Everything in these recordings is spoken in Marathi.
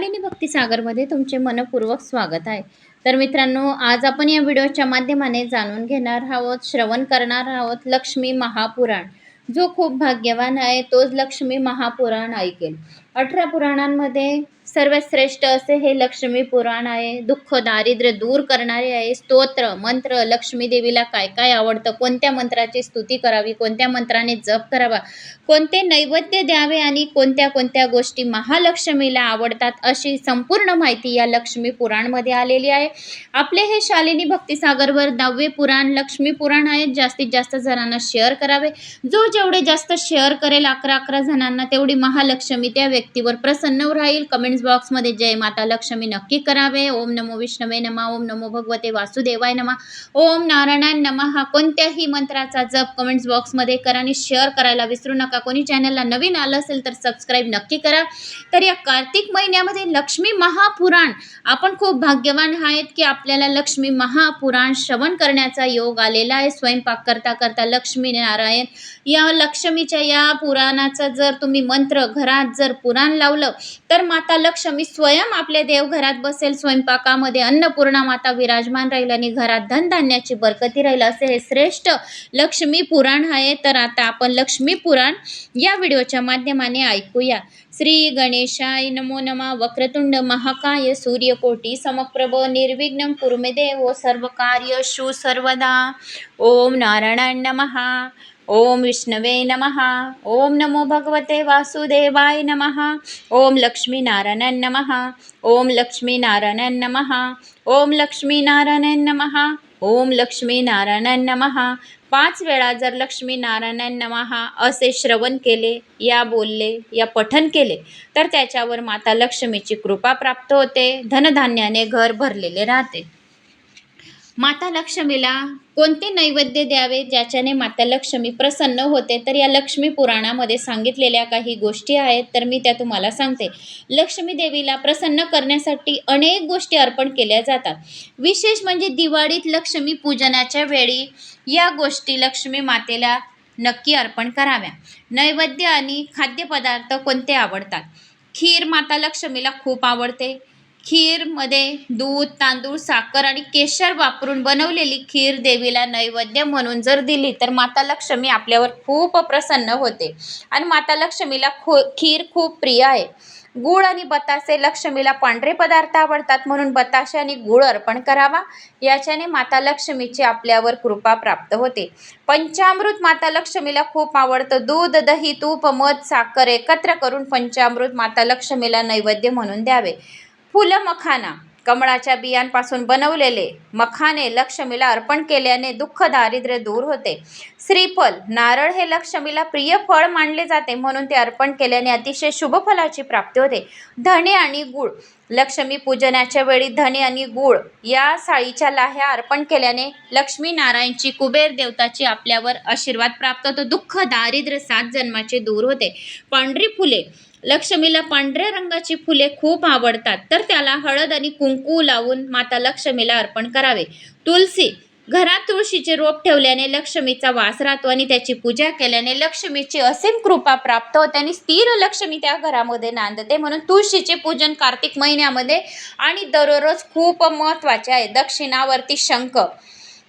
शालिनी भक्तिसागरमध्ये तुमचे मनपूर्वक स्वागत आहे. तर मित्रांनो आज आपण या व्हिडिओच्या माध्यमाने जाणून घेणार आहोत श्रवण करणार आहोत लक्ष्मी महापुराण. जो खूप भाग्यवान आहे तोच लक्ष्मी महापुराण ऐकेल. अठरा पुराणांमध्ये सर्वात श्रेष्ठ असे हे लक्ष्मी पुराण आहे. दुःख दारिद्र्य दूर करणारे आहे. स्तोत्र मंत्र लक्ष्मी देवीला काय काय आवडतं? कोणत्या मंत्राची स्तुती करावी? कोणत्या मंत्राने जप करावा? कोणते नैवेद्य द्यावे आणि कोणत्या कोणत्या गोष्टी महालक्ष्मीला आवडतात अशी संपूर्ण माहिती या लक्ष्मी पुराणमध्ये आलेली आहे. आपले हे शालिनी भक्तिसागरवर दहावे पुराण लक्ष्मी पुराण आहे. जास्तीत जास्त जणांना शेअर करावे. जो जेवढे जास्त शेअर करेल अकरा अकरा जणांना तेवढी महालक्ष्मी त्या व्यक्तीवर प्रसन्न राहील. कमेंट कमेंट्स बॉक्समध्ये जय माता लक्ष्मी नक्की करावे. ओम नमो विष्णवे नमा ओम नमो भगवते वासुदेवाय नमा. ओम नारायणाय नमा. हा कोणत्याही मंत्राचा जप कमेंट्स बॉक्समध्ये करा आणि शेअर करायला विसरू नका. कोणी चॅनलला नवीन आलं असेल तर सबस्क्राईब नक्की करा. तर या कार्तिक महिन्यामध्ये लक्ष्मी महापुराण. आपण खूप भाग्यवान आहेत की आपल्याला लक्ष्मी महापुराण श्रवण करण्याचा योग आलेला आहे. स्वयंपाक करता करता लक्ष्मी नारायण या लक्ष्मीच्या या पुराणाचा जर तुम्ही मंत्र घरात जर पुराण लावलं तर माता लक्ष्मी स्वयं आपल्या देवघरात बसेल स्वयंपाकामध्ये अन्नपूर्णा माता विराजमान राहील आणि घरात धनधान्याची बरकती राहील असे हे श्रेष्ठ लक्ष्मी पुराण आहे. तर आता आपण लक्ष्मी पुराण या व्हिडिओच्या माध्यमाने ऐकूया. श्री गणेशाय नमो नमा वक्रतुंड महाकाय सूर्यकोटी समप्रभ निर्विघ्न कुर्मे देव सर्व कार्य शु सर्वदा. ओम नारायण नमः. ओम विष्णवे नमः। ओम नमो भगवते वासुदेवाय नमः। ओम लक्ष्मी नारायण नमः। ओम लक्ष्मीनारायण नमः। ओम लक्ष्मीनारायण नमः। ओम लक्ष्मीनारायण नमः। पाच वेळा जर लक्ष्मीनारायण नमहा असे श्रवण केले या बोलले या पठन केले तर त्याच्यावर माता लक्ष्मीची कृपा प्राप्त होते. धनधान्याने घर भरलेले राहते. माता लक्ष्मीला कोणते नैवेद्य द्यावे ज्याच्याने माता लक्ष्मी प्रसन्न होते? तर या लक्ष्मी पुराणामध्ये सांगितलेल्या काही गोष्टी आहेत तर मी त्या तुम्हाला सांगते. लक्ष्मी देवीला प्रसन्न करण्यासाठी अनेक गोष्टी अर्पण केल्या जातात. विशेष म्हणजे दिवाळीत लक्ष्मी पूजनाच्या वेळी या गोष्टी लक्ष्मी मातेला नक्की अर्पण कराव्या. नैवेद्य आणि खाद्यपदार्थ कोणते आवडतात? खीर माता लक्ष्मीला खूप आवडते. खीरमध्ये दूध तांदूळ साखर आणि केशर वापरून बनवलेली खीर देवीला नैवेद्य म्हणून जर दिली तर माता लक्ष्मी आपल्यावर खूप प्रसन्न होते. आणि माता लक्ष्मीला खो खीर खूप प्रिय आहे. गूळ आणि बतासे लक्ष्मीला पांढरे पदार्थ आवडतात म्हणून बताशे आणि गूळ अर्पण करावा. याच्याने माता लक्ष्मीची आपल्यावर कृपा प्राप्त होते. पंचामृत माता लक्ष्मीला खूप आवडतं. दूध दही तूप मध साखर एकत्र करून पंचामृत माता लक्ष्मीला नैवेद्य म्हणून द्यावे. फुलं मखाना. कमळाच्या बियांपासून बनवलेले मखाने लक्ष्मीला अर्पण केल्याने दुःख दारिद्र्य दूर होते. श्रीफल नारळ हे लक्ष्मीला प्रिय फळ मानले जाते म्हणून ते अर्पण केल्याने अतिशय शुभ फलाची प्राप्ती होते. धणे आणि गूळ. लक्ष्मी पूजनाच्या वेळी धणे आणि गूळ या साळीच्या लाह्या अर्पण केल्याने लक्ष्मी नारायणची कुबेर देवताची आपल्यावर आशीर्वाद प्राप्त होतो. दुःख दारिद्र्य सात जन्माचे दूर होते. पांढरी फुले. लक्ष्मीला पांढऱ्या रंगाची फुले खूप आवडतात. तर त्याला हळद आणि कुंकू लावून माता लक्ष्मीला अर्पण करावे. तुलसी घरात तुळशीचे रोप ठेवल्याने लक्ष्मीचा वास राहतो आणि त्याची पूजा केल्याने लक्ष्मीची असीम कृपा प्राप्त होते आणि स्थिर लक्ष्मी त्या घरामध्ये नांदते. म्हणून तुळशीचे पूजन कार्तिक महिन्यामध्ये आणि दररोज खूप महत्त्वाचे आहे. दक्षिणावरती शंख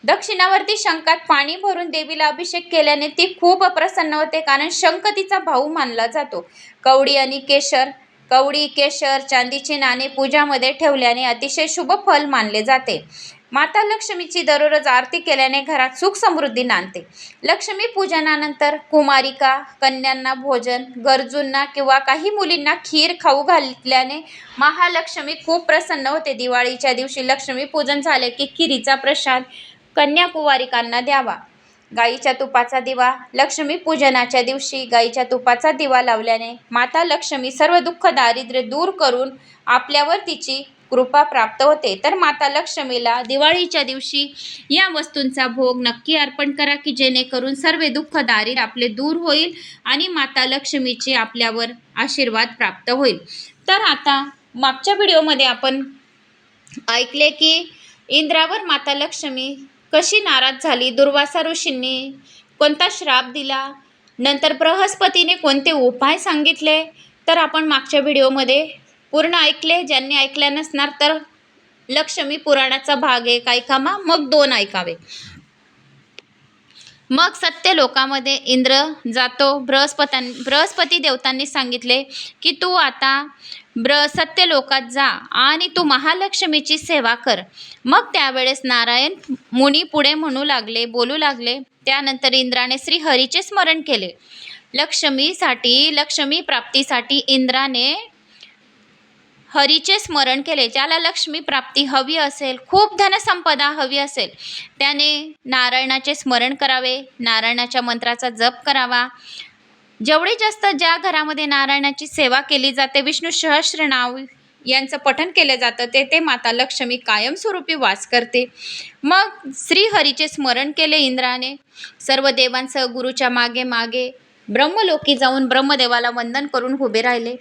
दक्षिणावरती शंकात पाणी भरून देवीला अभिषेक केल्याने ती खूप प्रसन्न होते कारण शंख तिचा भाऊ मानला जातो. कवडी आणि केशर कवडी केशर चांदीचे नाणे पूजामध्ये ठेवल्याने अतिशय शुभ फल मानले जाते. माता लक्ष्मीची दररोज आरती केल्याने घरात सुख समृद्धी नांदते. लक्ष्मी पूजनानंतर कुमारिका कन्यांना भोजन गरजूंना किंवा काही मुलींना खीर खाऊ घातल्याने महालक्ष्मी खूप प्रसन्न होते. दिवाळीच्या दिवशी लक्ष्मी पूजन झाले की खिरीचा प्रसाद कन्याकुवारिकांना द्यावा. गाईच्या तुपाचा दिवा लक्ष्मी पूजनाच्या दिवशी गाईच्या तुपाचा दिवा लावल्याने माता लक्ष्मी सर्व दुःख दारिद्र्य दूर करून आपल्यावर तिची कृपा प्राप्त होते. तर माता लक्ष्मीला दिवाळीच्या दिवशी या वस्तूंचा भोग नक्की अर्पण करा की जेणेकरून सर्व दुःख दारिद्र्य आपले दूर होईल आणि माता लक्ष्मीचे आपल्यावर आशीर्वाद प्राप्त होईल. तर आता मागच्या व्हिडिओमध्ये आपण ऐकले की इंद्रावर माता लक्ष्मी कशी नाराज झाली? दुर्वासा ऋषींनी कोणता श्राप दिला? नंतर बृहस्पतीने कोणते उपाय सांगितले? तर आपण मागच्या व्हिडिओमध्ये पूर्ण ऐकले. ज्यांनी ऐकल्या नसणार तर लक्ष्मी पुराणाचा भाग एक ऐकावा मग दोन ऐकावे. मग सत्य लोकामध्ये इंद्र जातो. बृहस्पतां बृहस्पती देवतांनी सांगितले की तू आता ब्र सत्य लोकात जा आणि तू महालक्ष्मीची सेवा कर. मग त्यावेळेस नारायण मुनी पुढे म्हणू लागले बोलू लागले. त्यानंतर इंद्राने श्रीहरीचे स्मरण केले. लक्ष्मीसाठी लक्ष्मी प्राप्तीसाठी इंद्राने हरीचे स्मरण केले. ज्याला लक्ष्मी प्राप्ती हवी असेल खूप धनसंपदा हवी असेल त्याने नारायणाचे स्मरण करावे. नारायणाच्या मंत्राचा जप करावा. जेवढे जास्त ज्या घरामध्ये नारायणाची सेवा केली जाते विष्णू सहस्रनाव यांचं पठन केलं जातं ते ते माता लक्ष्मी कायमस्वरूपी वास करते. मग श्रीहरीचे स्मरण केले इंद्राने. सर्व देवांसह गुरुच्या मागे मागे ब्रह्मलोकी जाऊन ब्रह्मदेवाला वंदन करून उभे राहिले.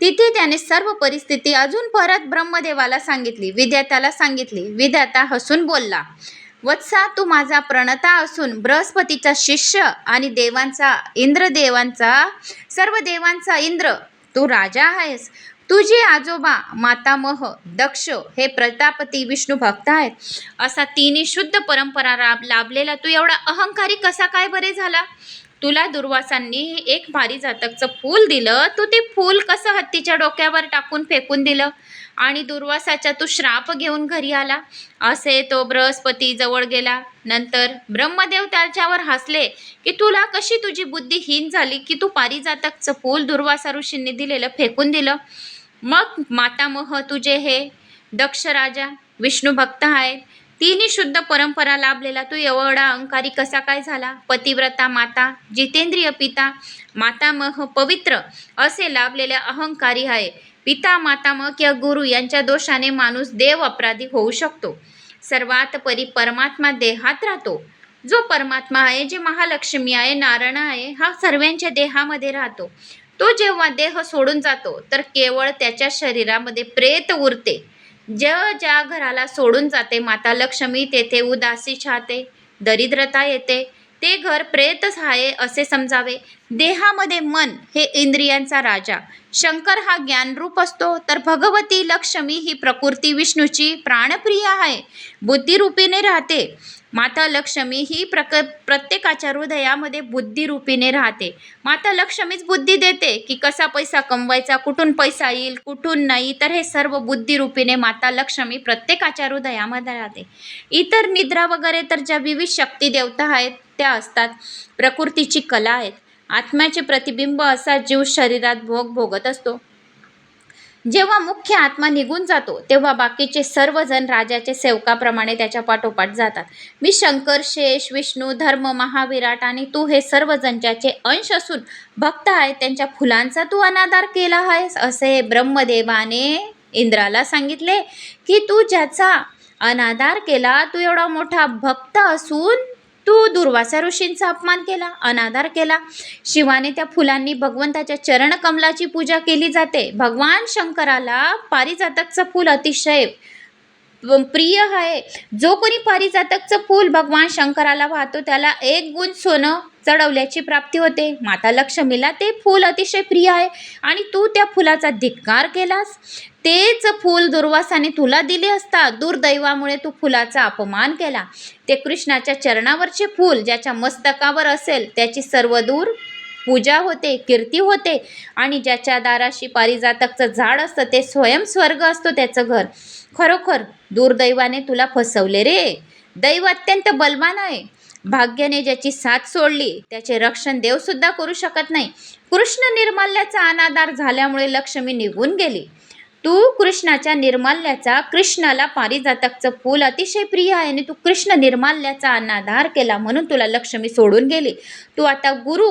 तिथे त्याने सर्व परिस्थिती अजून परत ब्रह्मदेवाला सांगितली. विद्यात्याला सांगितली विद्याता हसून बोलला. वत्सा तू माझा प्रणता असून बृहस्पतीचा शिष्य आणि देवांचा इंद्रदेवांचा सर्व देवांचा इंद्र. तू राजा आहेस. तुझे आजोबा मातामह दक्ष हे प्रतापती विष्णू भक्त आहेत. असा तिन्ही शुद्ध परंपरा राब लाभलेला तू एवढा अहंकारी कसा काय बरे झाला? तुला दुर्वासांनी एक भारी जातकचं फूल दिलं. तू ते फूल कसं हत्तीच्या डोक्यावर टाकून फेकून दिलं? आणि दुर्वासाचा तू श्राप घेऊन घरी आला. असे तो बृहस्पती जवळ गेला. नंतर ब्रह्मदेव त्याच्यावर हसले की तुला कशी तुझी बुद्धी हीन झाली की तू पारिजातकचं फूल दुर्वासा ऋषींनी दिलेलं फेकून दिलं? मग मातामह तुझे हे दक्ष राजा विष्णू भक्त आहेत. तिन्ही शुद्ध परंपरा लाभलेला तू एवढा अहंकारी कसा काय झाला? पतिव्रता माता जितेंद्रिय पिता मातामह पवित्र असे लाभलेले अहंकारी आहे. पिता मातामह किंवा गुरु यांच्या दोषाने माणूस देव अपराधी होऊ शकतो. सर्वात परी परमात्मा देहात राहतो. जो परमात्मा आहे जे महालक्ष्मी आहे नारायण आहे हा सर्वांच्या देहामध्ये राहतो. तो जेव्हा देह सोडून जातो तर केवळ त्याच्या शरीरामध्ये प्रेत उरते. ज्या ज्या घराला सोडून जाते माता लक्ष्मी तेथे उदासी छाते दरिद्रता येते ते घर प्रेतच आहे असे समजावे. देहामध्ये मन हे इंद्रियांचा राजा. शंकर हा ज्ञानरूप असतो तर भगवती लक्ष्मी ही प्रकृती विष्णूची प्राणप्रिय आहे. बुद्धिरूपीने राहते माता लक्ष्मी ही प्रक प्रत्येकाच्या हृदयामध्ये बुद्धिरूपीने राहते. माता लक्ष्मीच बुद्धी देते की कसा पैसा कमवायचा कुठून पैसा येईल कुठून नाही तर हे सर्व बुद्धिरूपीने माता लक्ष्मी प्रत्येकाच्या हृदयामध्ये राहते. इतर निद्रा वगैरे तर ज्या विविध शक्ती देवता आहेत त्या असतात. प्रकृतीची कला आहेत. आत्म्याचे प्रतिबिंब असा जीव शरीरात भोग भोगत असतो. जेव्हा मुख्य आत्मा निघून जातो तेव्हा बाकीचे सर्वजण राजाचे सेवकाप्रमाणे त्याच्या पाठोपाठ जातात. मी शंकर शेष विष्णू धर्म महाविराट आणि तू हे सर्वजण ज्याचे अंश असून भक्त आहे त्यांच्या फुलांचा तू अनादार केला आहेस असे ब्रह्मदेवाने इंद्राला सांगितले की तू ज्याचा अनादार केला तू एवढा मोठा भक्त असून तू दुर्वासा ऋषींचा अपमान केला अनादार केला. शिवाने त्या फुलांनी भगवंताच्या चरणकमलाची पूजा केली जाते. भगवान शंकराला पारिजातकचं फूल अतिशय प्रिय आहे. जो कोणी पारिजातकचं फूल भगवान शंकराला वाहतो त्याला एक गुण सोनं चढवल्याची प्राप्ती होते. माता लक्ष्मीला ते फूल अतिशय प्रिय आहे. आणि तू त्या फुलाचा धिक्कार केलास? तेच फूल दुर्वासाने तुला दिले असता दुर्दैवामुळे तू फुलाचा अपमान केला. ते कृष्णाच्या चरणावरचे फूल ज्याच्या मस्तकावर असेल त्याची सर्व दूर पूजा होते कीर्ती होते. आणि ज्याच्या दाराशी पारिजातकचं झाड असतं ते स्वयं स्वर्ग असतो त्याचं घर. खरोखर दुर्दैवाने तुला फसवले रे. दैव अत्यंत बलवान आहे. भाग्याने ज्याची साथ सोडली त्याचे रक्षण देवसुद्धा करू शकत नाही. कृष्ण निर्माल्याचा अनादार झाल्यामुळे लक्ष्मी निघून गेली. तू कृष्णाच्या निर्माल्याचा कृष्णाला पारिजातकचं फूल अतिशय प्रिय आहे आणि तू कृष्ण निर्माल्याचा अनाधार केला म्हणून तुला लक्ष्मी सोडून गेली. तू आता गुरु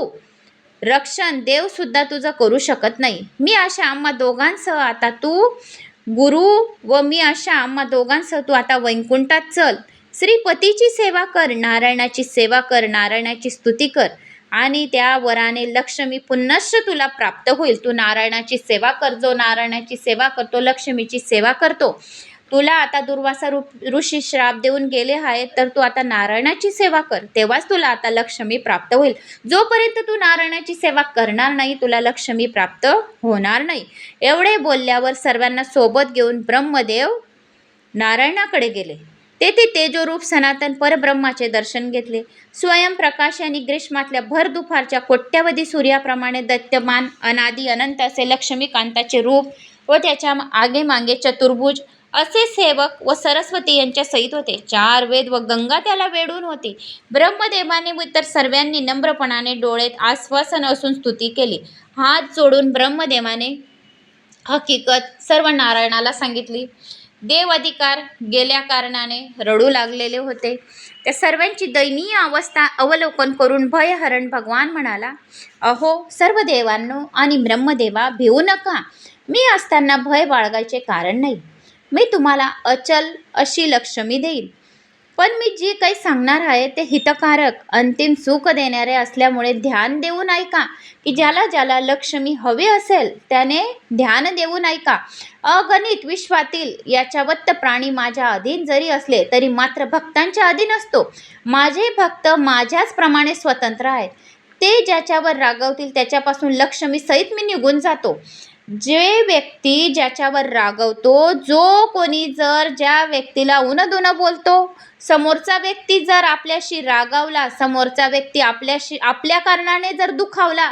रक्षण देवसुद्धा तुझं करू शकत नाही. मी अशा आम्हा दोघांसह आता तू गुरु व मी अशा आम्हा दोघांसह तू आता वैकुंठात चल. श्रीपतीची सेवा कर नारायणाची सेवा कर नारायणाची स्तुती कर. आणि त्या वराने लक्ष्मी पुनश्च तुला प्राप्त होईल. तू नारायणाची सेवा कर जो नारायणाची सेवा करतो लक्ष्मीची सेवा करतो. तुला आता दुर्वासा रूप ऋषी श्राप देऊन गेले आहेत तर तू आता नारायणाची सेवा कर. तेव्हाच तुला आता लक्ष्मी प्राप्त होईल. जोपर्यंत तू नारायणाची सेवा करणार नाही तुला लक्ष्मी प्राप्त होणार नाही. एवढे बोलल्यावर सर्वांना सोबत घेऊन ब्रह्मदेव नारायणाकडे गेले. तेथे तेजोरूप सनातन परब्रह्माचे दर्शन घेतले. स्वयंप्रकाश आणि ग्रीष्मातल्या भर दुपारच्या कोट्यावधी सूर्याप्रमाणे दैत्यमान अनादी अनंत असे लक्ष्मीकांताचे रूप व त्याच्या आगे मागे चतुर्भुज असे सेवक व सरस्वती यांच्या सहित होते. चार वेद व गंगा त्याला वेढून होती. ब्रह्मदेवाने व इतर सर्वांनी नम्रपणाने डोळेत आश्वासन असून स्तुती केली. हात जोडून ब्रह्मदेवाने हकीकत सर्व नारायणाला सांगितली. देव अधिकार गेल्या कारणाने रडू लागलेले होते. त्या सर्वांची दयनीय अवस्था अवलोकन करून भयहरण भगवान म्हणाला अहो सर्व देवांनो आणि ब्रह्मदेवा भिवू नका. मी असताना भय बाळगायचे कारण नाही. मी तुम्हाला अचल अशी लक्ष्मी देईल पण मी जी काही सांगणार आहे ते हितकारक अंतिम सुख देणारे असल्यामुळे ध्यान देऊन ऐका की? ज्याला ज्याला लक्ष्मी हवे असेल त्याने ध्यान देऊन ऐका अगणित विश्वातील याच्यावत्त प्राणी माझ्या अधीन जरी असले तरी मात्र भक्तांच्या अधीन असतो. माझे भक्त माझ्याच प्रमाणे स्वतंत्र आहेत. ते ज्याच्यावर रागवतील त्याच्यापासून लक्ष्मी सहित मी निघून जातो. जे व्यक्ती ज्याच्यावर रागवतो जो कोणी जर ज्या व्यक्तीला उनदुनं बोलतो समोरचा व्यक्ती जर आपल्याशी रागावला समोरचा व्यक्ती आपल्याशी आपल्या कारणाने जर दुखावला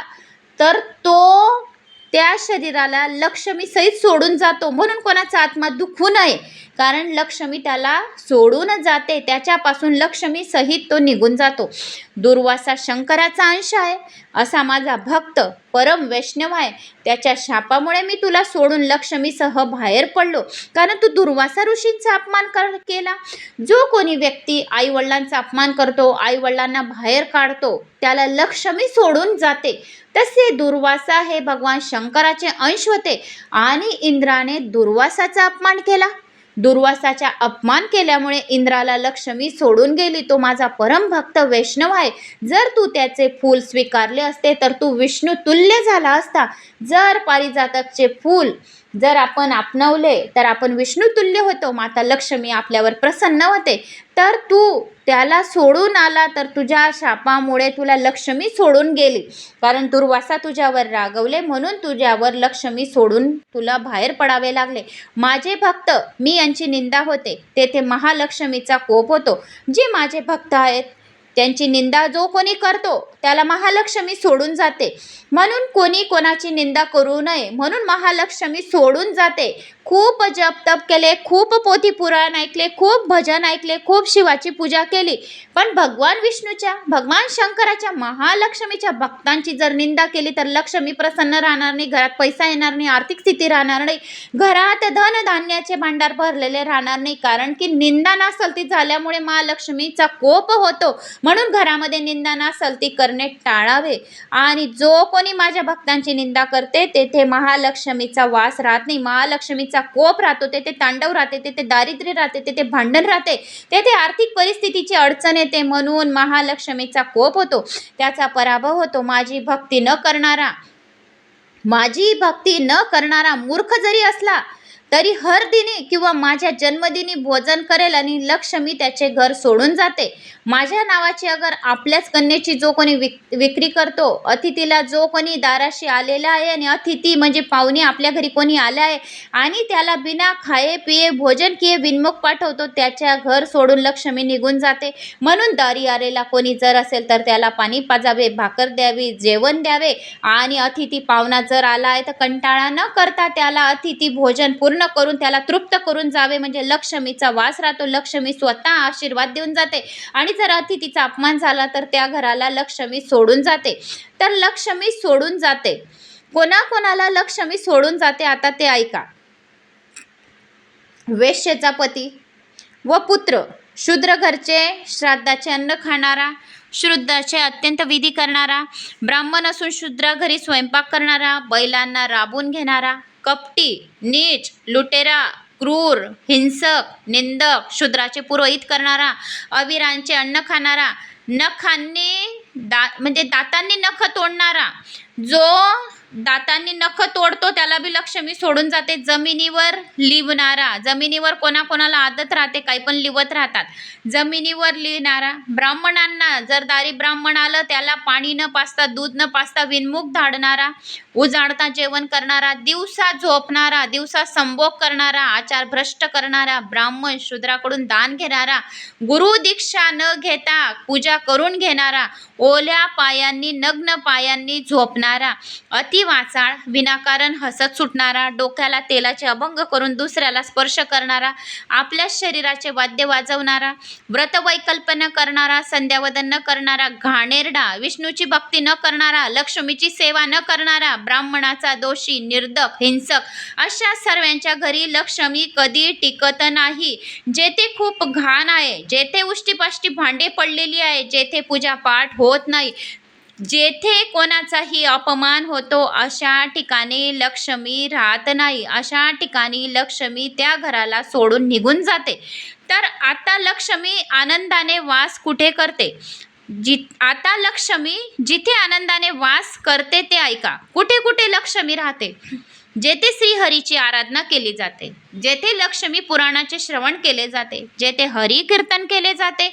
तर तो त्या शरीराला लक्ष्मी सहित सोडून जातो. म्हणून कोणाचा आत्मा दुखू नये. कारण लक्ष्मी त्याला सोडून जाते. त्याच्यापासून लक्ष्मी सहित तो निघून जातो. दुर्वासा शंकराचा अंश आहे. असा माझा भक्त परम वैष्णव आहे. त्याच्या शापामुळे मी तुला सोडून लक्ष्मीसह बाहेर पडलो. कारण तू दुर्वासा ऋषींचा अपमान कर केला. जो कोणी व्यक्ती आईवडिलांचा अपमान करतो आईवडिलांना बाहेर काढतो त्याला लक्ष्मी सोडून जाते. तसे दुर्वासा हे भगवान शंकराचे अंश होते आणि इंद्राने दुर्वासाचा अपमान केला. दुर्वासाचा अपमान केल्यामुळे इंद्राला लक्ष्मी सोडून गेली. तो माझा परम भक्त वैष्णव आहे. जर तू त्याचे फूल स्वीकारले असते तर तू विष्णू तुल्य झाला असता. जर पारिजातकचे फूल जर आपण आपणवले तर आपण विष्णुतुल्य होतो. माता लक्ष्मी आपल्यावर प्रसन्न होते. तर तू त्याला सोडून आला तर तुझ्या शापामुळे तुला लक्ष्मी सोडून गेली. कारण दुर्वासा तुझ्यावर रागवले म्हणून तुझ्यावर लक्ष्मी सोडून तुला बाहेर पडावे लागले. माझे भक्त मी यांची निंदा होते. तेथे महालक्ष्मीचा कोप होतो. जे माझे भक्त आहेत त्यांची निंदा जो कोणी करतो त्याला महालक्ष्मी सोडून जाते. म्हणून कोणी कोणाची निंदा करू नये म्हणून महालक्ष्मी सोडून जाते. खूप जप तप केले खूप पोथी पुराण ऐकले खूप भजन ऐकले खूप शिवाची पूजा केली. पण भगवान विष्णूच्या भगवान शंकराच्या महालक्ष्मीच्या भक्तांची जर निंदा केली तर लक्ष्मी प्रसन्न राहणार नाही घरात पैसा येणार नाही आर्थिक स्थिती राहणार नाही घरात धन धान्याचे भांडार भरलेले राहणार नाही. कारण की निंदा नासलती झाल्यामुळे महालक्ष्मीचा कोप होतो. म्हणून घरामध्ये निंदा नासलती करणे टाळावे. आणि जो कोणी माझ्या भक्तांची निंदा करते तेथे महालक्ष्मीचा वास राहत नाही. व्यक्तीचा कोप राहतो तेथे तांडव राहते तेथे दारिद्र्य राहते तेथे भांडण राहते तेथे आर्थिक परिस्थितीची अडचण येते म्हणून महालक्ष्मीचा कोप होतो त्याचा पराभव होतो. माझी भक्ती न करणारा माझी भक्ती न करणारा मूर्ख जरी असला तरी हर दिनी किंवा माझ्या जन्मदिनी भोजन करेल आणि लक्ष्मी त्याचे घर सोडून जाते. माझ्या नावाची अगर आपल्याच कन्येची जो कोणी विक विक्री करतो अतिथीला जो कोणी दाराशी आलेला आहे आणि अतिथी म्हणजे पाहुणे आपल्या घरी कोणी आले आहे आणि त्याला बिना खाये पिये भोजन किये बिनमुख पाठवतो त्याच्या घर सोडून लक्ष्मी निघून जाते. म्हणून दारी आलेला कोणी जर असेल तर त्याला पाणी पाजावे भाकर द्यावी जेवण द्यावे आणि अतिथी पाहुणा जर आला आहे तर कंटाळा न करता त्याला अतिथी भोजन पूर्ण करून त्याला तृप्त करून जावे. म्हणजे लक्ष्मीचा वास राहतो. लक्ष्मी स्वतः आशीर्वाद देऊन जाते. आणि जर अतिथीचा अपमान झाला तर त्या घराला लक्ष्मी सोडून जाते. तर लक्ष्मी सोडून जाते. कोणाकोणाला लक्ष्मी सोडून जाते आता ते ऐका. वेश्येचा पती व पुत्र शूद्र घरचे श्राद्धाचे अन्न खाणारा शुद्धाचे अत्यंत विधी करणारा ब्राह्मण असून शूद्रा घरी स्वयंपाक करणारा बैलांना राबून घेणारा कपटी नीच लुटेरा क्रूर हिंसक निंदक शूद्राचे पुरोहित करणारा अविरांचे अन्न खाणारा नखांनी दा म्हणजे दातांनी नख तोडणारा जो दातांनी नख तोडतो त्याला बी लक्ष्मी सोडून जाते. जमिनीवर लिवणारा जमिनीवर कोणाकोणाला आदत राहते काही पण लिवत राहतात. जमिनीवर लिहिणारा. ब्राह्मणांना जर दारी ब्राह्मण आलं त्याला पाणी न पाचता दूध न पाचता विनमुख धाडणारा उजाडता जेवण करणारा दिवसा झोपणारा दिवसा संभोग करणारा आचार भ्रष्ट करणारा ब्राह्मण शूद्राकडून दान घेणारा गुरु दीक्षा न घेता पूजा करून घेणारा ओल्या पायांनी नग्न पायांनी झोपणारा अति वाचाळ विनाकारण हसत सुटणारा डोक्याला तेलाचे अभंग करून दुसऱ्याला स्पर्श करणारा आपल्या शरीराचे वाद्य वाजवणारा व्रतवैकल्पना करणारा संध्यावदन न करणारा घाणेरडा विष्णूची भक्ती न करणारा लक्ष्मीची सेवा न करणारा ब्राह्मणाचा दोषी निर्दक हिंसक अशा सर्वांच्या घरी लक्ष्मी कधी टिकत नाही. जेथे खूप घाण आहे जेथे उष्टीपाष्टी भांडे पडलेली आहे जेथे पूजा पाठ होत नाही जेथे कोणाचाही अपमान होतो अशा ठिकाणी लक्ष्मी राहत नाही. अशा ठिकाणी लक्ष्मी त्या घराला सोडून निघून जाते. तर आता लक्ष्मी आनंदाने वास कुठे करते? जि आता लक्ष्मी जिथे आनंदाने वास करते ते ऐका. कुठे कुठे लक्ष्मी राहते? जेथे श्रीहरीची आराधना केली जाते जेथे लक्ष्मी पुराणाचे श्रवण केले जाते जेथे हरी कीर्तन केले जाते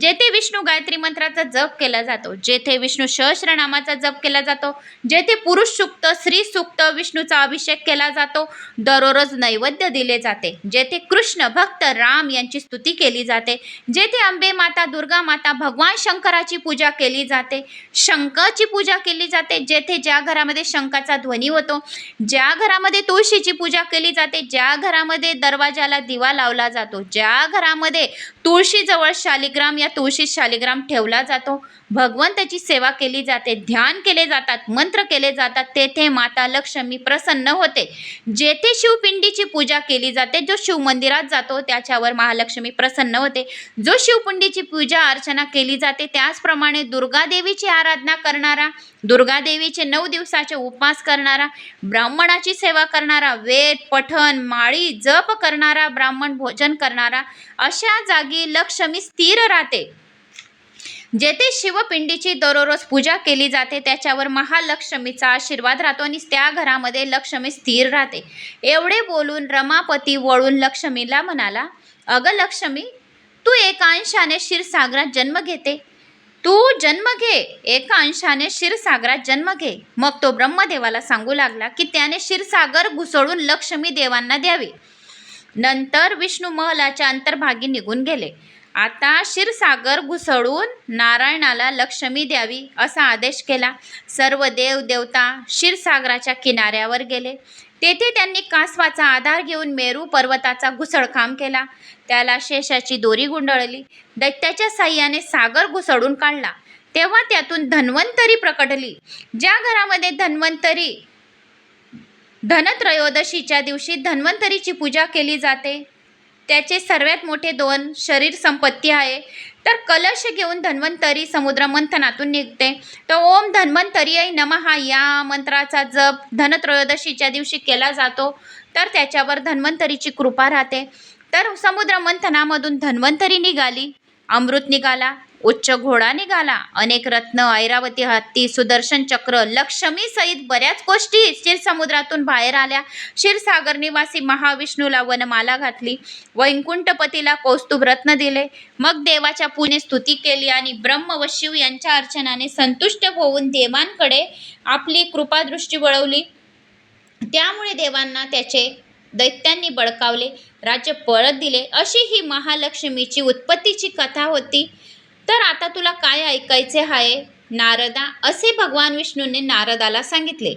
जेथे विष्णू गायत्री मंत्राचा जप केला जातो जेथे विष्णू सहस्रनामाचा जप केला जातो जेथे पुरुष सुक्त स्त्री सुक्त विष्णूचा अभिषेक केला जातो दररोज नैवेद्य दिले जाते. जेथे कृष्ण भक्त राम यांची स्तुती केली जाते जेथे अंबे माता दुर्गा माता भगवान शंकराची पूजा केली जाते शंकाची पूजा केली जाते जेथे ज्या घरामध्ये शंकाचा ध्वनी होतो ज्या घरामध्ये तुळशीची पूजा केली जाते ज्या घरामध्ये दरवाजाला दिवा लावला जातो ज्या घरामध्ये तुळशीजवळ शालिग्राम या तुळशीत शालिग्राम ठेवला जातो. भगवंताची सेवा केली जाते ध्यान केले जातात मंत्र केले जातात. तेथे माता लक्ष्मी प्रसन्न होते. जेथे शिवपिंडीची पूजा केली जाते जो शिवमंदिरात जातो त्याच्यावर महालक्ष्मी प्रसन्न होते. जो शिवपिंडीची पूजा अर्चना केली जाते त्याचप्रमाणे दुर्गादेवीची आराधना करणारा दुर्गादेवीचे नऊ दिवसाचे उपवास करणारा ब्राह्मणाची सेवा करणारा वेद पठण माळी जप करणारा ब्राह्मण भोजन करणारा अशा जागी लक्ष्मी स्थिर राहते. जेथे शिवपिंडीची दररोज पूजा केली जाते त्याच्यावर महालक्ष्मीचा आशीर्वाद राहतो आणि त्या घरामध्ये लक्ष्मी स्थिर राहते. एवढे बोलून रमापती वळून लक्ष्मीला म्हणाला अगं लक्ष्मी तू एका अंशाने क्षीरसागरात जन्म घेते. तू जन्म घे एका अंशाने क्षीरसागरात जन्म घे. मग तो ब्रह्मदेवाला सांगू लागला की त्याने क्षीरसागर घुसळून लक्ष्मी देवांना द्यावी. नंतर विष्णू महलाच्या अंतर्भागी निघून गेले. आता क्षीरसागर घुसळून नारायणाला लक्ष्मी द्यावी असा आदेश केला. सर्व देव देवता क्षीरसागराच्या किनाऱ्यावर गेले. तेथे त्यांनी कासवाचा आधार घेऊन मेरू पर्वताचा घुसळखाम केला. त्याला शेषाची दोरी गुंडळली. दैत्याच्या साह्याने सागर घुसळून काढला. तेव्हा त्यातून धन्वंतरी प्रकटली. ज्या घरामध्ये धन्वंतरी धनत्रयोदशीच्या दिवशी धन्वंतरीची पूजा केली जाते त्याचे सर्वात मोठे दोन शरीर संपत्ती आहे. तर कलश घेऊन धन्वंतरी समुद्र मंथनातून निघते. तर ओम धन्वंतरी नमहा या मंत्राचा जप धनत्रयोदशीच्या दिवशी केला जातो. तर त्याच्यावर धन्वंतरीची कृपा राहते. तर समुद्र मंथनामधून धन्वंतरी निघाली. अमृत निघाला. उच्च घोडा निघाला. अनेक रत्न ऐरावती हत्ती सुदर्शन चक्र लक्ष्मी सहित बऱ्याच गोष्टी क्षीरसमुद्रातून बाहेर आल्या. क्षीरसागर निवासी महाविष्णूला वनमाला घातली. वैकुंठपतीला कौस्तुभ रत्न दिले. मग देवाच्या पुणे स्तुती केली आणि ब्रह्म व शिव यांच्या अर्चनाने संतुष्ट होऊन देवांकडे आपली कृपादृष्टी वळवली. त्यामुळे देवांना त्याचे दैत्यांनी बळकावले. राज्य परत दिले. अशी ही महालक्ष्मीची उत्पत्तीची कथा होती. तर आता तुला काय ऐकायचे आहे नारदा असे भगवान विष्णूने नारदाला सांगितले.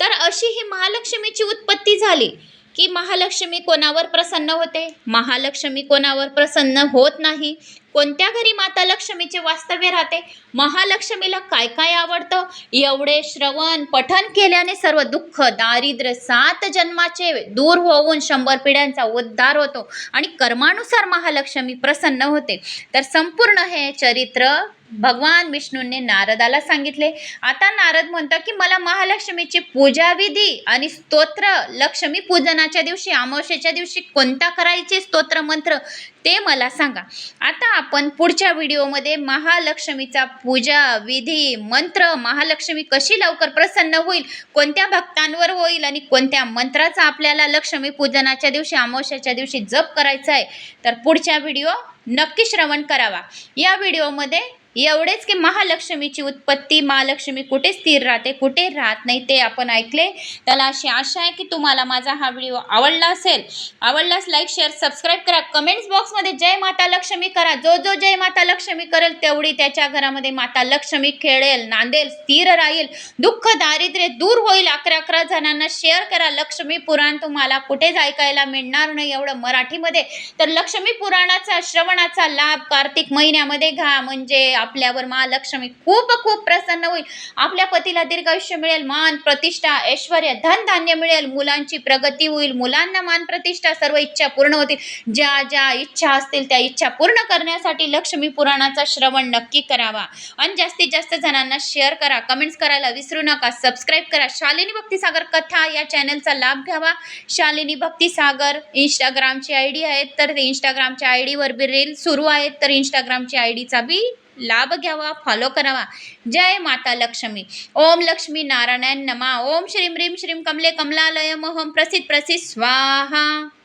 तर अशी ही महालक्ष्मीची उत्पत्ती झाली. की महालक्ष्मी कोणावर प्रसन्न होते? महालक्ष्मी कोणावर प्रसन्न होत नाही? कोणत्या घरी माता लक्ष्मीचे वास्तव्य राहते? महालक्ष्मीला काय काय आवडतं? एवढे श्रवण पठन केल्याने सर्व दुःख दारिद्र्य सात जन्माचे दूर होऊन शंभर पिढ्यांचा उद्धार होतो आणि कर्मानुसार महालक्ष्मी प्रसन्न होते. तर संपूर्ण हे चरित्र भगवान विष्णूंनी नारदाला सांगितले. आता नारद म्हणतात की मला महालक्ष्मीची पूजा विधी आणि स्तोत्र लक्ष्मी पूजनाच्या दिवशी अमावस्येच्या दिवशी कोणता करायचे स्तोत्र मंत्र ते मला सांगा. आता आपण पुढच्या व्हिडिओमध्ये महालक्ष्मीचा पूजा विधी मंत्र महालक्ष्मी कशी लवकर प्रसन्न होईल कोणत्या भक्तांवर होईल आणि कोणत्या मंत्राचा आपल्याला लक्ष्मी पूजनाच्या दिवशी अमावस्याच्या दिवशी जप करायचा आहे तर पुढच्या व्हिडिओ नक्की श्रवण करावा. या व्हिडिओमध्ये एवढेच की महालक्ष्मीची उत्पत्ती महालक्ष्मी कुठे स्थिर राहते कुठे राहत नाही ते आपण ऐकले. त्याला अशी आशा आहे की तुम्हाला माझा हा व्हिडिओ आवडला असेल. आवडलास लाईक शेअर सबस्क्राईब करा. कमेंट्स बॉक्समध्ये जय माता लक्ष्मी करा. जो जो जय माता लक्ष्मी करेल तेवढी त्याच्या घरामध्ये माता लक्ष्मी खेळेल नांदेल स्थिर राहील. दुःख दारिद्र्य दूर होईल. अकरा अकरा जणांना शेअर करा. लक्ष्मी पुराण तुम्हाला कुठेच ऐकायला मिळणार नाही एवढं मराठीमध्ये. तर लक्ष्मी पुराणाचा श्रवणाचा लाभ कार्तिक महिन्यामध्ये घ्या. म्हणजे आपल्यावर महालक्ष्मी खूप खूप प्रसन्न होईल. आपल्या पतीला दीर्घायुष्य मिळेल मान प्रतिष्ठा ऐश्वर धन धान्य मिळेल मुलांची प्रगती होईल मुलांना मान प्रतिष्ठा सर्व इच्छा पूर्ण होतील. ज्या ज्या इच्छा असतील त्या इच्छा पूर्ण करण्यासाठी लक्ष्मी पुराणाचा श्रवण नक्की करावा. आणि जास्तीत जास्त जणांना शेअर करा कमेंट्स करायला विसरू नका सबस्क्राईब करा. शालिनी भक्तिसागर कथा या चॅनलचा लाभ घ्यावा. शालिनी भक्तिसागर इंस्टाग्रामची आय डी आहेत तर ते इंस्टाग्रामच्या आय डीवर बी रील सुरू आहेत तर इंस्टाग्रामची आय डीचा बी लाभ घ्यावा फॉलो करावा. जय माता लक्ष्मी. ओम लक्ष्मी नारायण नमा. ओम श्रीम ह्रीम श्रीम कमले कमलालय मोहम प्रसिद्ध प्रसिद्ध स्वाहा.